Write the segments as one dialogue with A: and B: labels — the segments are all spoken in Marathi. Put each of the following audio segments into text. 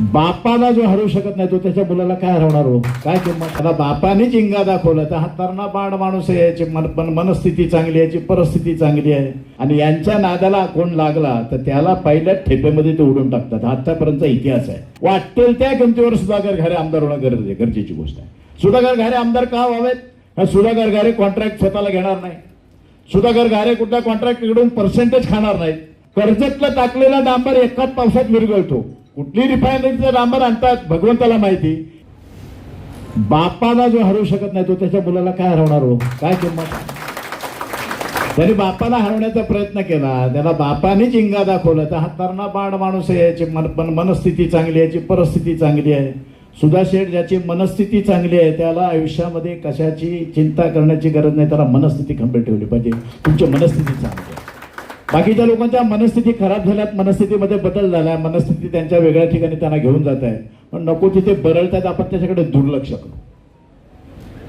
A: बापाला जो हरवू शकत नाही तो त्याच्या मुलाला काय हरवणार हो? काय किंमत? आता बापाने जिंगा दाखवला तर हा तरणा बाण माणूस आहे याची मन पण मनस्थिती चांगली आहे याची परिस्थिती चांगली आहे. आणि यांच्या नादाला कोण लागला तर त्याला पहिल्या ठेपेमध्ये ते उडून टाकतात. हा आतापर्यंतचा इतिहास आहे. वाटेल त्या किमतीवर सुधाकर घरे आमदार होणं गरजे आहे गरजेची गोष्ट आहे. सुधाकर घरे आमदार का व्हावेत? हा सुधाकर घरे कॉन्ट्रॅक्ट स्वतःला घेणार नाही. सुधाकर घारे कुठल्या कॉन्ट्रॅक्ट इकडून पर्सेंटेज खाणार नाहीत. कर्जतला टाकलेला डांबर एकाच पावसात विरघळतो. कुठली रिफायनरीचं डांबर आणतात भगवंताला माहिती? बापाला जो हरवू शकत नाही तो त्याच्या मुलाला काय हरवणार हो? काय किंमत? त्याने बापाला हरवण्याचा प्रयत्न केला. त्याला बापाने चिंगा दाखवला. तर हा तरणा बाण माणूस आहे याची मन पण मनस्थिती चांगली आहे याची परिस्थिती चांगली आहे. सुधा शेठ ज्याची मनस्थिती चांगली आहे त्याला आयुष्यामध्ये कशाची चिंता करण्याची गरज नाही त्याला मनस्थिती खंबीर ठेवली पाहिजे. तुमची मनस्थिती चांगली आहे. बाकीच्या लोकांच्या मनस्थिती खराब झाल्यात मनस्थितीमध्ये बदल झाला मनस्थिती त्यांच्या वेगळ्या ठिकाणी त्यांना घेऊन जात आहे. पण नको तिथे बरळतात आपण त्याच्याकडे दुर्लक्ष करू.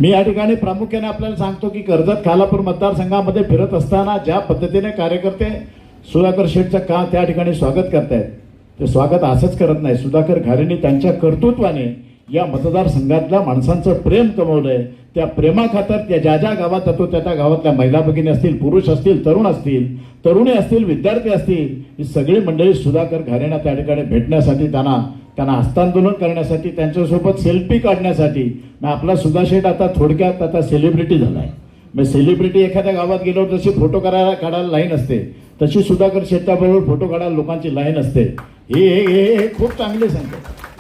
A: मी या ठिकाणी प्रामुख्याने आपल्याला सांगतो की कर्जत खालापूर मतदारसंघामध्ये फिरत असताना ज्या पद्धतीने कार्यकर्ते सुधाकर शेठचं का त्या ठिकाणी स्वागत करतायत ते स्वागत असंच करत नाही. सुधाकर घारेंनी त्यांच्या कर्तृत्वाने या मतदारसंघातल्या माणसांचं प्रेम कमवलंय. त्या प्रेमाखातर त्या ज्या ज्या गावात जातो त्या त्या गावातल्या महिला भगिनी असतील पुरुष असतील तरुण असतील तरुणी असतील विद्यार्थी असतील ही सगळी मंडळी सुधाकर घारेंना त्या ठिकाणी भेटण्यासाठी त्यांना त्यांना हस्तांदोलन करण्यासाठी त्यांच्यासोबत सेल्फी काढण्यासाठी आपला सुधा शेठ आता थोडक्यात आता सेलिब्रिटी झाला आहे मग सेलिब्रिटी एखाद्या गावात गेल्यावर जशी फोटो करायला काढायला लाईन असते तशी सुधाकर शेट्टाबरोबर फोटो काढायला लोकांची लाईन असते. हे हे खूप चांगले संकेत.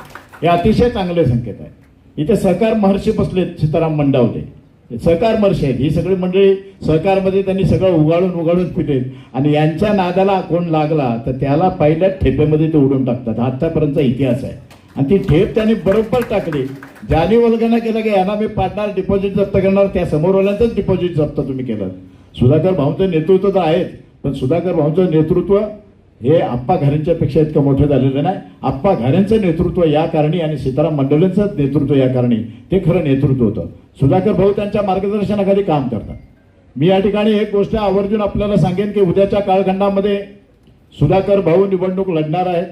A: हे अतिशय चांगले संकेत आहे. इथे सहकार महर्षी बसले सीताराम मंडावले सहकार महर्षी आहेत. ही सगळी मंडळी सहकारमध्ये त्यांनी सगळं उगाळून उगाळून पिटेल आणि यांच्या नादाला कोण लागला तर त्याला पहिल्या ठेपेमध्ये ते उडून टाकतात. आत्तापर्यंत इतिहास आहे. आणि ती ठेप त्यांनी बरोबर टाकली. ज्याने वल्गना केलं की यांना मी पाडणार डिपॉझिट जप्त करणार त्या समोरवाल्यांचंच डिपॉझिट जप्त तुम्ही केलं. सुधाकर भाऊंचं नेतृत्व तर आहेच पण सुधाकर भाऊंचं नेतृत्व हे आप्पा घारेंच्यापेक्षा इतकं मोठं झालेलं नाही. आप्पा घारेंचं नेतृत्व या कारणी आणि सीताराम मंडलेंचं नेतृत्व या कारणी ते खरं नेतृत्व होतं. सुधाकर भाऊ त्यांच्या मार्गदर्शनाखाली काम करतात. मी या ठिकाणी एक गोष्ट आवर्जून आपल्याला सांगेन की उद्याच्या कालखंडामध्ये सुधाकर भाऊ निवडणूक लढणार आहेत.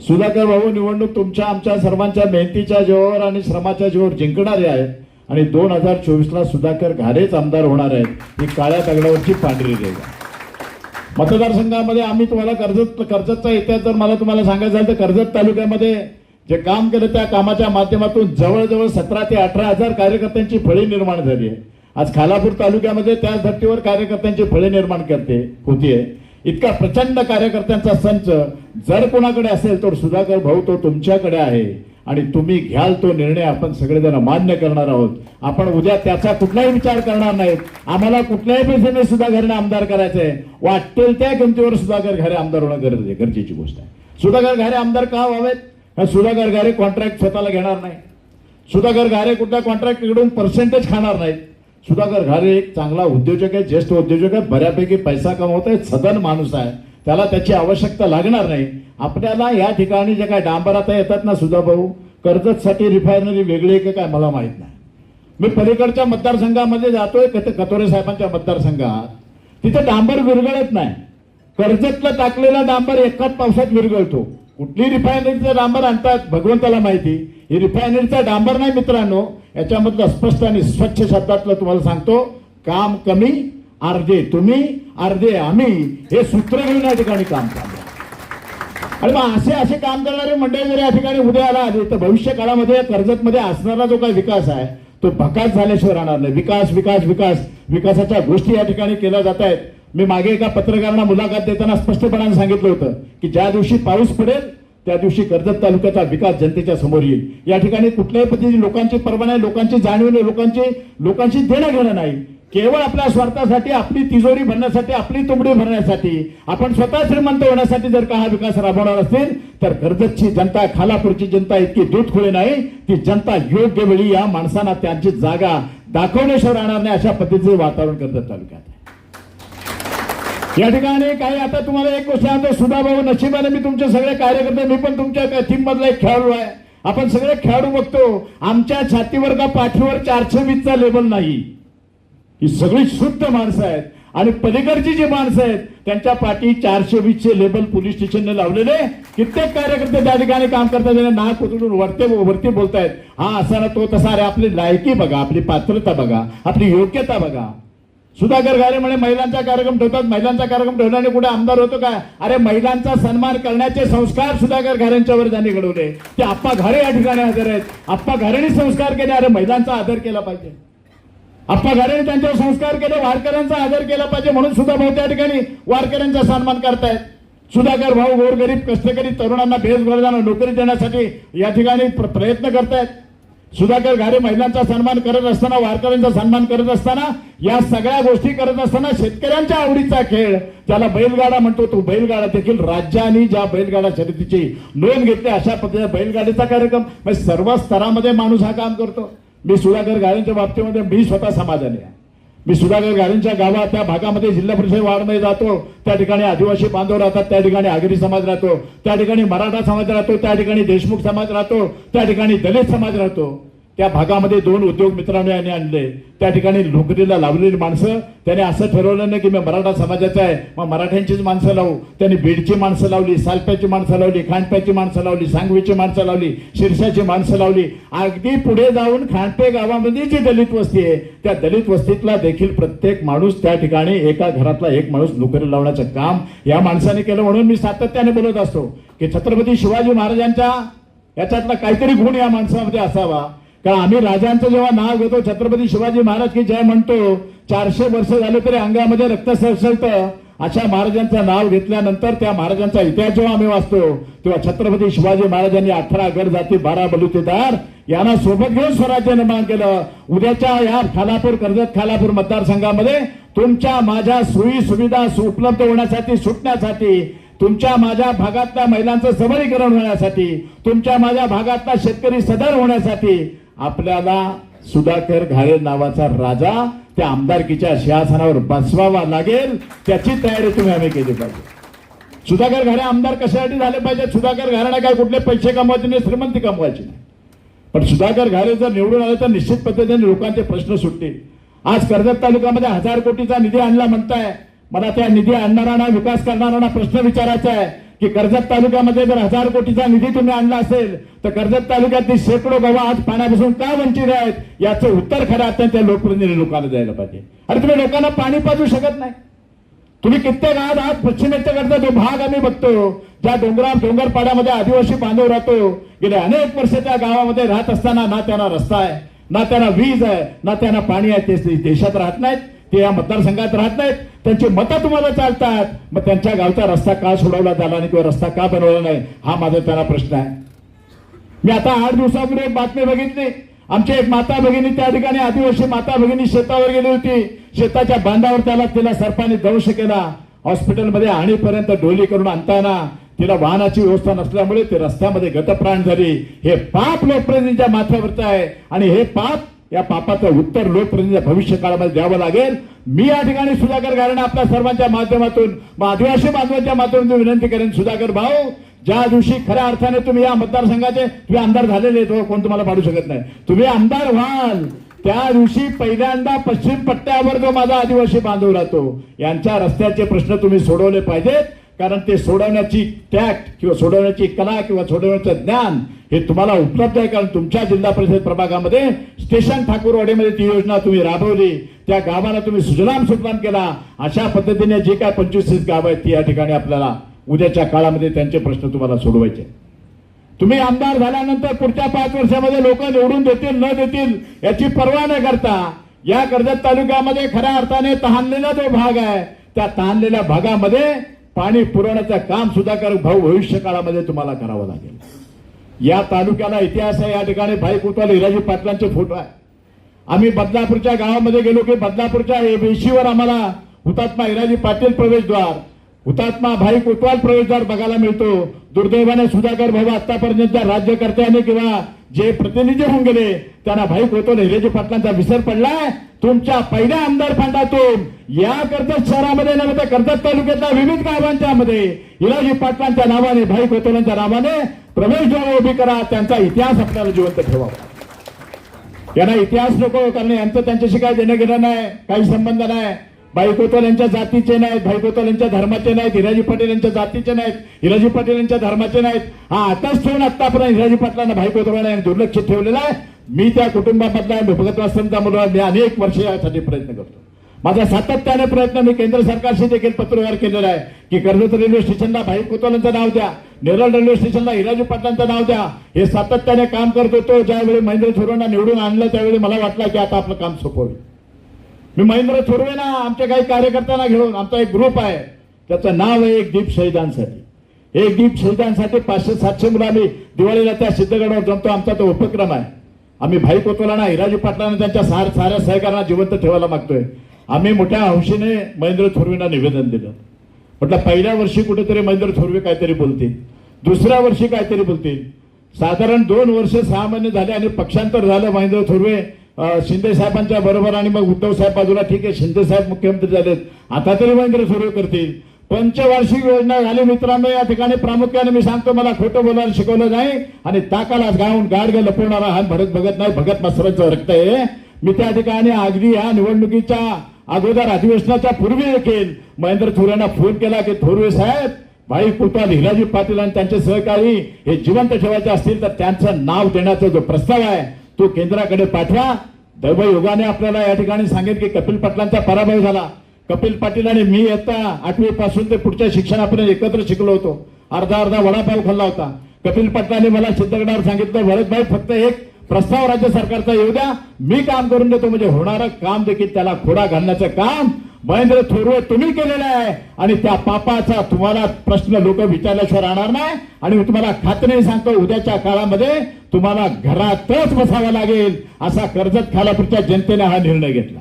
A: सुधाकर भाऊ निवडणूक तुमच्या आमच्या सर्वांच्या मेहनतीच्या जीवावर आणि श्रमाच्या जीवावर जिंकणारे आहेत. आणि दोन हजार चोवीसला सुधाकर घारेच आमदार होणार आहेत. ही काळ्या दगडावरची पांढरी रेगा आहे मतदारसंघामध्ये आम्ही तुम्हाला कर्जत कर्जतचा इतिहास जर मला तुम्हाला सांगायचं झालं तर कर्जत तालुक्यामध्ये जे काम केलं त्या कामाच्या माध्यमातून जवळजवळ सतरा ते अठरा हजार कार्यकर्त्यांची फळी निर्माण झाली आहे. आज खालापूर तालुक्यामध्ये त्याच धर्तीवर कार्यकर्त्यांची फळे निर्माण करते होतीये इतका प्रचंड कार्यकर्त्यांचा संच जर कोणाकडे असेल तर सुधाकर भाऊ तो तुमच्याकडे आहे. आणि तुम्ही घ्याल तो निर्णय आपण सगळेजण मान्य करणार आहोत. आपण उद्या त्याचा कुठलाही विचार करणार नाहीत. आम्हाला कुठल्याही पैशाने सुधाकरने आमदार करायचे वाटेल त्या किमतीवर सुधाकर घरे आमदार होणं गरजे गरजेची गोष्ट आहे. सुधाकर घरे आमदार का व्हावेत? सुधाकर घरे कॉन्ट्रॅक्ट स्वतःला घेणार नाही सुधाकर घारे कुठल्या कॉन्ट्रॅक्ट इकडून पर्सेंटेज खाणार नाहीत. सुधाकर घारे एक चांगला उद्योजक आहे ज्येष्ठ उद्योजक आहे बऱ्यापैकी पैसा कमवत आहे सदन माणूस आहे. त्याला त्याची आवश्यकता लागणार नाही. आपल्याला या ठिकाणी जे काय डांबर आता येतात ना सुधा भाऊ कर्जतसाठी रिफायनरी वेगळी आहे का काय मला माहीत नाही. मी पलीकडच्या मतदारसंघामध्ये जातोय कत- कतोरे साहेबांच्या मतदारसंघात. तिथे डांबर विरघळत नाही. कर्जतला टाकलेला डांबर एकाच पावसात विरघळतो. कुठली रिफायनरीचं डांबर आणतात भगवंताला माहिती? ही रिफायनरीचा डांबर नाही मित्रांनो. याच्यामधलं स्पष्ट आणि स्वच्छ शब्दातलं तुम्हाला सांगतो. काम कमी अर्धे तुम्ही अर्धे आम्ही. हे सूत्र घेऊन या ठिकाणी काम चाललं आणि मग असे असे काम करणारे मंडळी जर या ठिकाणी उद्या आला आले तर भविष्य काळामध्ये कर्जतमध्ये असणारा जो काही विकास आहे तो भकास झाल्याशिवाय राहणार नाही. विकास विकास विकास. विकासाच्या गोष्टी या ठिकाणी केल्या जात आहेत. मी मागे एका पत्रकारांना मुलाखत देताना स्पष्टपणाने सांगितलं होतं की ज्या दिवशी पाऊस पडेल त्या दिवशी कर्जत तालुक्याचा विकास जनतेच्या समोर येईल. या ठिकाणी कुठल्याही पद्धतीने लोकांची परवा नाही लोकांची जाणीव नाही लोकांची लोकांशी देणं घेणं नाही. केवळ आपल्या स्वार्थासाठी आपली तिजोरी भरण्यासाठी आपली तुंबडी भरण्यासाठी आपण स्वतः श्रीमंत होण्यासाठी जर का हा विकास राबवणार असेल तर कर्जतची जनता खालापूरची जनता इतकी दूध खुळे नाही ती जनता योग्य वेळी या माणसांना त्यांची जागा दाखवण्याशिवाय राहणार नाही अशा पद्धतीचं वातावरण कर्जत तालुक्यात. आहे या ठिकाणी काही आता तुम्हाला एक गोष्ट सांगतो सुधा भाऊ नशिबाने मी तुमचे सगळे कार्यकर्ते मी पण तुमच्या टीम मधला एक खेळाडू आहे. आपण सगळे खेळाडू बघतो आमच्या छातीवर का पाठीवर चारशे वीसचा लेबल नाही. ही सगळी शुद्ध माणसं आहेत. आणि पलीकडची जी माणसं आहेत त्यांच्या पाठी चारशे वीसचे लेबल पोलीस स्टेशनने लावलेले कित्येक कार्यकर्ते त्या ठिकाणी काम करतात त्यांना नाक उचलून वरते वरती बोलतायत. हा असा ना तो तसा अरे आपली लायकी बघा आपली पात्रता बघा आपली योग्यता बघा. सुधाकर घारे म्हणे महिलांचा कार्यक्रम ठेवतात महिलांचा कार्यक्रम ठेवल्याने कुठे आमदार होतो काय? अरे महिलांचा सन्मान करण्याचे संस्कार सुधाकर घारेंच्यावर त्यांनी घडवले. ते आप्पा घारे या ठिकाणी हजर आहेत. आप्पा घारेने संस्कार केले अरे महिलांचा आदर केला पाहिजे. आपल्या घारेने त्यांच्यावर संस्कार केले वारकऱ्यांचा आदर केला पाहिजे म्हणून सुद्धा भाऊ त्या ठिकाणी वारकऱ्यांचा सन्मान करतायत. सुधाकर भाऊ गोरगरीब कष्टकरी तरुणांना बेरोजगारांना नोकरी देण्यासाठी या ठिकाणी प्र- प्रयत्न करतायत. सुधाकर घारे महिलांचा सन्मान करत असताना वारकऱ्यांचा सन्मान करत असताना या सगळ्या गोष्टी करत असताना शेतकऱ्यांच्या आवडीचा खेळ त्याला बैलगाडा म्हणतो तो बैलगाडा देखील राज्याने ज्या बैलगाडा शर्यतीची नोंद घेतली अशा पद्धतीने बैलगाडीचा कार्यक्रम म्हणजे सर्व स्तरामध्ये माणूस हा काम करतो. मी सुधाकर घारेंच्या बाबतीमध्ये मी स्वतः समाधानी आहे. मी सुधाकर गाडींच्या गावात त्या भागामध्ये जिल्हा परिषद वार्डमध्ये जातो त्या ठिकाणी आदिवासी बांधव राहतात त्या ठिकाणी आगरी समाज राहतो त्या ठिकाणी मराठा समाज राहतो त्या ठिकाणी देशमुख समाज राहतो त्या ठिकाणी दलित समाज राहतो. त्या भागामध्ये दोन उद्योग मित्रांनी यांनी आणले. त्या ठिकाणी नोकरीला लावलेली माणसं त्याने असं ठरवलं नाही की मी मराठा समाजाचा आहे मग मराठ्यांचीच माणसं लावू. त्यांनी बीडची माणसं लावली सालप्याची माणसं लावली खांडप्याची माणसं लावली सांगवीची माणसं लावली शिरसाची माणसं लावली. अगदी पुढे जाऊन खांडपे गावामध्ये जी दलित वस्ती आहे त्या दलित वस्तीतला देखील प्रत्येक माणूस त्या ठिकाणी एका घरातला एक माणूस नोकरी लावण्याचं काम या माणसाने केलं. म्हणून मी सातत्याने बोलत असतो की छत्रपती शिवाजी महाराजांच्या याच्यातला काहीतरी गुण या माणसामध्ये असावा. कारण आम्ही राजांचं जेव्हा नाव घेतो छत्रपती शिवाजी महाराज की जय म्हणतो चारशे वर्ष झाले तरी अंगामध्ये रक्त सळसळतं. अशा महाराजांचं नाव घेतल्यानंतर त्या महाराजांचा इतिहास जेव्हा आम्ही वाचतो तेव्हा छत्रपती शिवाजी महाराजांनी अठरा गड जाती बारा बलुतेदार यांना सोबत घेऊन स्वराज्य निर्माण केलं. उद्याच्या या खालापूर कर्जत खालापूर मतदारसंघामध्ये तुमच्या माझ्या सोयी सुविधा सु- उपलब्ध होण्यासाठी सुटण्यासाठी तुमच्या माझ्या भागातल्या महिलांचं सबलीकरण होण्यासाठी तुमच्या माझ्या भागातला शेतकरी सदर होण्यासाठी आपल्याला सुधाकर घाळे नावाचा राजा त्या आमदारकीच्या सिंहासनावर बसवावा लागेल त्याची तयारी तुम्ही आम्ही केली पाहिजे. सुधाकर घारे आमदार कशासाठी झाले पाहिजे? सुधाकर घराणा काय कुठले पैसे कमवायचे नाही श्रीमंती कमवायची नाही. पण सुधाकर घारे जर निवडून आले तर निश्चित पद्धतीने लोकांचे प्रश्न सुटतील. आज कर्जत तालुक्यामध्ये हजार कोटीचा निधी आणला म्हणताय. मला त्या निधी आणणारा ना विकास करणाऱ्यांना प्रश्न विचारायचा आहे. की कर्जत तालुक्यामध्ये जर हजार कोटीचा निधी तुम्ही आणला असेल तर कर्जत तालुक्यातील शेकडो गावं आज पाण्यापासून का वंचित आहेत याचं उत्तर खरं अत्यंत त्या लोकप्रतिनिधी लोकांना द्यायला पाहिजे. अरे तुम्ही लोकांना पाणी पाजू शकत नाही. तुम्ही कित्येक आज आज पश्चिमेकडचा जो भाग आम्ही बघतो ज्या डोंगरा डोंगरपाड्यामध्ये आदिवासी बांधव राहतो. गेले अनेक वर्ष त्या गावामध्ये राहत असताना ना त्यांना रस्ता आहे ना त्यांना वीज आहे ना त्यांना पाणी आहे ते देशात राहत नाहीत. ते या मतदारसंघात राहत नाहीत. त्यांची मतं तुम्हाला चालतात. मग त्यांच्या गावचा रस्ता का सोडवला झाला नाही किंवा रस्ता का बनवला नाही हा माझा त्यांना प्रश्न आहे. मी आता आठ दिवसापूर्वी एक बातमी बघितली. आमची एक माता भगिनी त्या ठिकाणी आदिवासी माता भगिनी शेतावर गेली होती. शेताच्या बांधावर त्याला तिला सर्पाने दंश केला. हॉस्पिटलमध्ये आणीपर्यंत डोली करून आणताना तिला वाहनाची व्यवस्था नसल्यामुळे ते रस्त्यामध्ये गतप्राण झाली. हे पाप लोकप्रतिनिधीच्या माथ्यावरचं आहे. आणि हे पाप या पापाचं उत्तर लोकप्रतिनिधी भविष्य काळामध्ये द्यावं लागेल. मी या ठिकाणी सुधाकर गारणं आपल्या सर्वांच्या माध्यमातून आदिवासी बांधवांच्या माध्यमातून विनंती करेन सुधाकर भाऊ ज्या दिवशी खऱ्या अर्थाने तुम्ही या मतदारसंघाचे तुम्ही आमदार झालेले आहेत, हो, कोण तुम्हाला पाडू शकत नाही. तुम्ही आमदार व्हाल. त्या दिवशी पहिल्यांदा पश्चिम पट्ट्यावर जो माझा आदिवासी बांधव राहतो यांच्या रस्त्याचे प्रश्न तुम्ही सोडवले पाहिजेत. कारण ते सोडवण्याची टॅक्ट किंवा सोडवण्याची कला किंवा सोडवण्याचं ज्ञान हे तुम्हाला उपलब्ध आहे. कारण तुमच्या जिल्हा परिषद प्रभागामध्ये स्टेशन ठाकूरवाडीमध्ये ती योजना तुम्ही राबवली. त्या गावाला तुम्ही सुजलाम सुफलाम केला. अशा पद्धतीने जे काय पंचवीस तीस गाव आहेत ती या ठिकाणी आपल्याला उद्याच्या काळामध्ये त्यांचे प्रश्न तुम्हाला सोडवायचे तुम्ही आमदार झाल्यानंतर पुढच्या पाच वर्षामध्ये लोक निवडून देतील न देतील याची पर्वा न करता या कर्जत तालुक्यामध्ये खऱ्या अर्थाने तहानलेला जो भाग आहे त्या तहानलेल्या भागामध्ये पाणी पुरवण्याचं काम सुधाकर भाऊ भविष्य काळामध्ये तुम्हाला करावं लागेल. या तालुक्याला इतिहास आहे या ठिकाणी भाई कुतवाल हिराजी पाटलांचे फोटो आहे. आम्ही बदलापूरच्या गावामध्ये गेलो की बदलापूरच्या वेशीवर आम्हाला हुतात्मा हिराजी पाटील प्रवेशद्वार हुतात्मा भाई कोतवाल प्रवेशद्वार बघायला मिळतो. दुर्दैवाने सुधाकर भाऊ आतापर्यंतच्या राज्यकर्त्यांनी किंवा जे प्रतिनिधी होऊन गेले त्यांना भाई कोतवाल हिरेजी पाटलांचा विसर पडलाय तुमच्या पहिल्या आमदार फंडातून या कर्जत शहरामध्ये नव्हे तर कर्जत तालुक्यातल्या विविध गावांच्या मध्ये हिराजी पाटलांच्या नावाने भाई कोतवालांच्या नावाने प्रवेशद्वार उभी करा. त्यांचा इतिहास आपल्याला जिवंत ठेवावा यांना इतिहास नको कारण यांचं त्यांच्याशी काय देणं घेणं नाही काही संबंध नाही. बाई कोतवाल यांच्या जातीचे नाहीत भाई कोतवाल यांच्या धर्माचे नाहीत हिराजी पाटील यांच्या जातीचे नाहीत हिराजी पाटील यांच्या धर्माचे नाहीत. हा आताच ठेवून आतापर्यंत हिराजी पाटलांना भाई कोतवाल यांनी दुर्लक्षित ठेवलेला आहे. मी त्या कुटुंबामधला आहे, मी भगत मुलगा आहे. मी अनेक वर्ष यासाठी प्रयत्न करतो. माझा सातत्याने प्रयत्न मी केंद्र सरकारशी देखील पत्रव्यवहार केलेला आहे की कर्जत रेल्वे स्टेशनला भाई कोतवालांचं नाव द्या नेरळ रेल्वे स्टेशनला हिराजी पाटलांचं नाव द्या. हे सातत्याने काम करत होतो ज्यावेळी महेंद्र थोरांना निवडून आणलं त्यावेळी मला वाटलं की आता आपलं काम सोपवलं मी महेंद्र थोरवे ना आमच्या काही कार्यकर्त्यांना घेऊन आमचा एक ग्रुप आहे. त्याचं नाव आहे एक दीप शहीदांसाठी. एक दीप शहीदांसाठी पाचशे सातशे मुलं आम्ही दिवाळीला त्या सिद्धगडावर जमतो. आमचा तो उपक्रम आहे. आम्ही भाई कोतवालांना हिराजी पाटलांना त्यांच्या सार साऱ्या सहकारांना जिवंत ठेवायला मागतोय. आम्ही मोठ्या हौशीने महेंद्र थोरवेंना निवेदन दिलं. म्हटलं पहिल्या वर्षी कुठेतरी महेंद्र थोरवे काहीतरी बोलतील. दुसऱ्या वर्षी काहीतरी बोलतील. साधारण दोन वर्ष सहा महिने झाले आणि पक्षांतर झालं महेंद्र थोरवे. शिंदे साहेबांच्या बरोबर आणि मग उद्धव साहेब बाजूला ठीक आहे शिंदे साहेब मुख्यमंत्री झालेत. आता तरी महेंद्र सुरू करतील. पंचवार्षिक योजना झाली मित्रांनो या ठिकाणी प्रामुख्याने मी सांगतो मला खोटं बोलायला शिकवलं नाही आणि ताकाला गाऊन गाडगे लपवणारा हा भरत भगत नाही भगत मास्तरांचं रक्त आहे. मी त्या ठिकाणी अगदी ह्या निवडणुकीच्या अगोदर अधिवेशनाच्या पूर्वी देखील महेंद्र थोरेंना फोन केला की थोरवे साहेब भाई कुटवाल हिराजी पाटील आणि त्यांचे सहकारी हे जिवंत ठेवायचे असतील तर त्यांचं नाव देण्याचा जो प्रस्ताव आहे तो केंद्राकडे पाठवा. दैवयोगाने आपल्याला या ठिकाणी सांगेल की कपिल पाटलांचा पराभव झाला. कपिल पाटील आणि मी आता आठवी पासून ते पुढच्या शिक्षणापर्यंत एकत्र शिकलो होतो. अर्धा अर्धा वडापाव खाल्ला होता. कपिल पाटलांनी मला सिद्धगडावर सांगितलं भरतभाई फक्त एक प्रस्ताव राज्य सरकारचा येऊ द्या. मी काम करून देतो. म्हणजे होणारं काम देखील त्याला खोडा घालण्याचं काम महेंद्र थोरवे तुम्ही केलेला आहे. आणि त्या पापाचा तुम्हाला प्रश्न लोक विचारल्याशिवाय राहणार नाही. आणि मी तुम्हाला खात्रीने सांगतो उद्याच्या काळामध्ये तुम्हाला घरातच बसावं लागेल. असा कर्जत खालापूरच्या जनतेने हा निर्णय घेतला.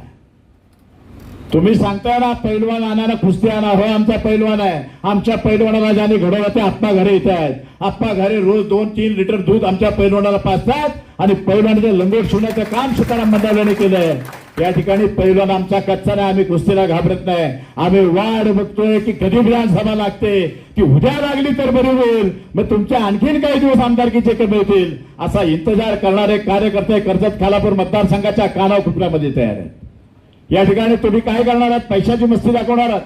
A: तुम्ही सांगताय ना पैलवान आणा कुस्ती आणा. हो आमचा पैलवान आहे. आमच्या पैलवानाला ज्याने घडवलं ते आप्पा घरे येत आहेत. आप्पा घरे रोज दोन तीन लिटर दूध आमच्या पैलवानाला पाजतात. आणि पैलवानाचं लंगोट शिवण्याचं काम सीताराम मंडळाने केलंय. या ठिकाणी पैलवान आमचा कच्चा नाही आम्ही कुस्तीला घाबरत नाही. आम्ही वाढ बघतोय की कधी विधानसभा लागते. की उद्या लागली तर बरी होईल. मग तुमच्या आणखीन काही दिवस आमदारकीचे कमी होतील. असा इंतजार करणारे कार्यकर्ते कर्जत खालापूर मतदारसंघाच्या कानाव खुपऱ्यामध्ये तयार आहेत. या ठिकाणी तुम्ही काय करणार आहात? पैशाची मस्ती दाखवणार आहात?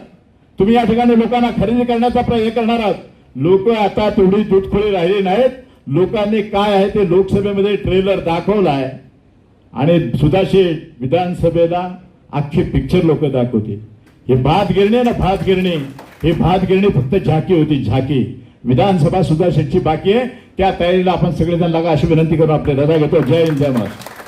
A: तुम्ही या ठिकाणी लोकांना खरेदी करण्याचा प्रयत्न करणार आहात? लोक आता तेवढी दूधखोळी राहिली नाहीत. लोकांनी काय आहे ते लोकसभेमध्ये ट्रेलर दाखवलाय. आणि सुधाशे विधानसभेला अख्खे पिक्चर लोक दाखवते हे भात गिरणी ना भात गिरणी हे भात गिरणी फक्त झाकी होती झाकी. विधानसभा सुद्धा शेटची बाकी आहे. त्या तयारीला आपण सगळेजण लागा अशी विनंती करून आपले दादा घेतो. जय हिंद जय महाराष्ट्र.